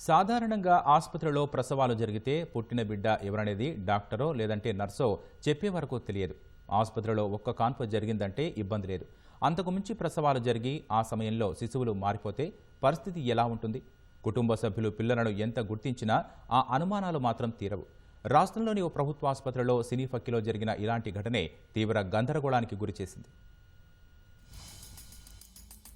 సాధారణంగా ఆసుపత్రిలో ప్రసవాలు జరిగితే పుట్టిన బిడ్డ ఎవరనేది డాక్టరో లేదంటే నర్సో చెప్పే వరకు తెలియదు. ఆసుపత్రిలో ఒక్క కాన్పు జరిగిందంటే ఇబ్బంది లేదు. అంతకుమించి ప్రసవాలు జరిగి ఆ సమయంలో శిశువులు మారిపోతే పరిస్థితి ఎలా ఉంటుంది? కుటుంబ సభ్యులు పిల్లలను ఎంత గుర్తించినా ఆ అనుమానాలు మాత్రం తీరవు. రాష్ట్రంలోని ఓ ప్రభుత్వ ఆసుపత్రిలో సినీ ఫక్కిలో జరిగిన ఇలాంటి ఘటనే తీవ్ర గందరగోళానికి గురిచేసింది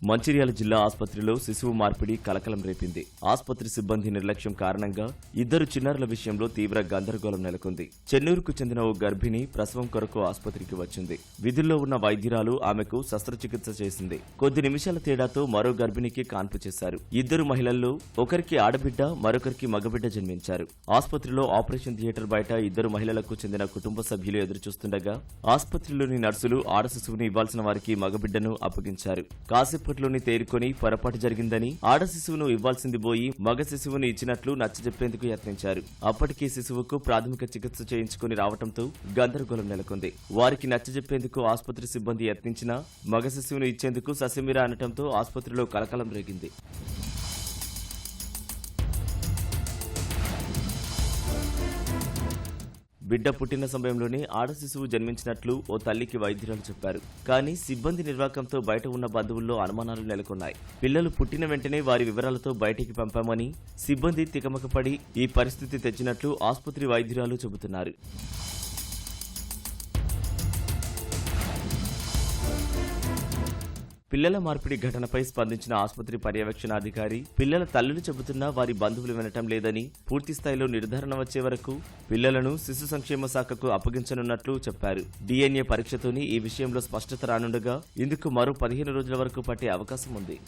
మంచిర్యాల జిల్లా ఆసుపత్రిలో శిశువు మార్పిడి కలకలం రేపింది. ఆసుపత్రి సిబ్బంది నిర్లక్ష్యం కారణంగా ఇద్దరు చిన్నారుల విషయంలో తీవ్ర గందరగోళం నెలకొంది. చెన్నూరుకు చెందిన ఓ గర్భిణి ప్రసవం కొరకు ఆసుపత్రికి వచ్చింది. విధుల్లో ఉన్న వైద్యురాలు ఆమెకు శస్త్రచికిత్స చేసింది. కొద్ది నిమిషాల తేడాతో మరో గర్భిణికి కాన్పు చేశారు. ఇద్దరు మహిళల్లో ఒకరికి ఆడబిడ్డ మరొకరికి మగబిడ్డ జన్మించారు. ఆసుపత్రిలో ఆపరేషన్ థియేటర్ బయట ఇద్దరు మహిళలకు చెందిన కుటుంబ సభ్యులు ఎదురుచూస్తుండగా ఆసుపత్రిలోని నర్సులు ఆడ శిశువుని ఇవ్వాల్సిన వారికి మగబిడ్డను అప్పగించారు. అప్పట్లోనే తేరుకొని పొరపాటు జరిగిందని ఆడ శిశువును ఇవ్వాల్సింది పోయి మగ శిశువును ఇచ్చినట్లు నచ్చజెప్పేందుకు యత్నించారు. అప్పటికే శిశువుకు ప్రాథమిక చికిత్స చేయించుకుని రావడంతో గందరగోళం నెలకొంది. వారికి నచ్చజెప్పేందుకు ఆసుపత్రి సిబ్బంది యత్నించినా మగ శిశువును ఇచ్చేందుకు ససిమిరా అనటంతో ఆసుపత్రిలో కలకలం రేగింది. బిడ్డ పుట్టిన సమయంలోనే ఆడ శిశువు జన్మించినట్లు ఓ తల్లికి వైద్యురాలు చెప్పారు. కానీ సిబ్బంది నిర్వాకంతో బయట ఉన్న బంధువుల్లో అనుమానాలు నెలకొన్నాయి. పిల్లలు పుట్టిన వెంటనే వారి వివరాలతో బయటికి పంపామని సిబ్బంది తికమకపడి ఈ పరిస్థితి తెచ్చినట్లు ఆసుపత్రి వైద్యురాలు చెబుతున్నారు. పిల్లల మార్పిడి ఘటనపై స్పందించిన ఆసుపత్రి పర్యవేక్షణాధికారి పిల్లల తల్లులు చెబుతున్నా వారి బంధువులు వినటం లేదని పూర్తి స్థాయిలో నిర్ధారణ వచ్చే వరకు పిల్లలను శిశు సంక్షేమ శాఖకు అప్పగించనున్నట్లు చెప్పారు. డిఎన్ఏ పరీక్షతోని ఈ విషయంలో స్పష్టత రానుండగా ఇందుకు మరో పదిహేను రోజుల వరకు పట్టే అవకాశం ఉంది.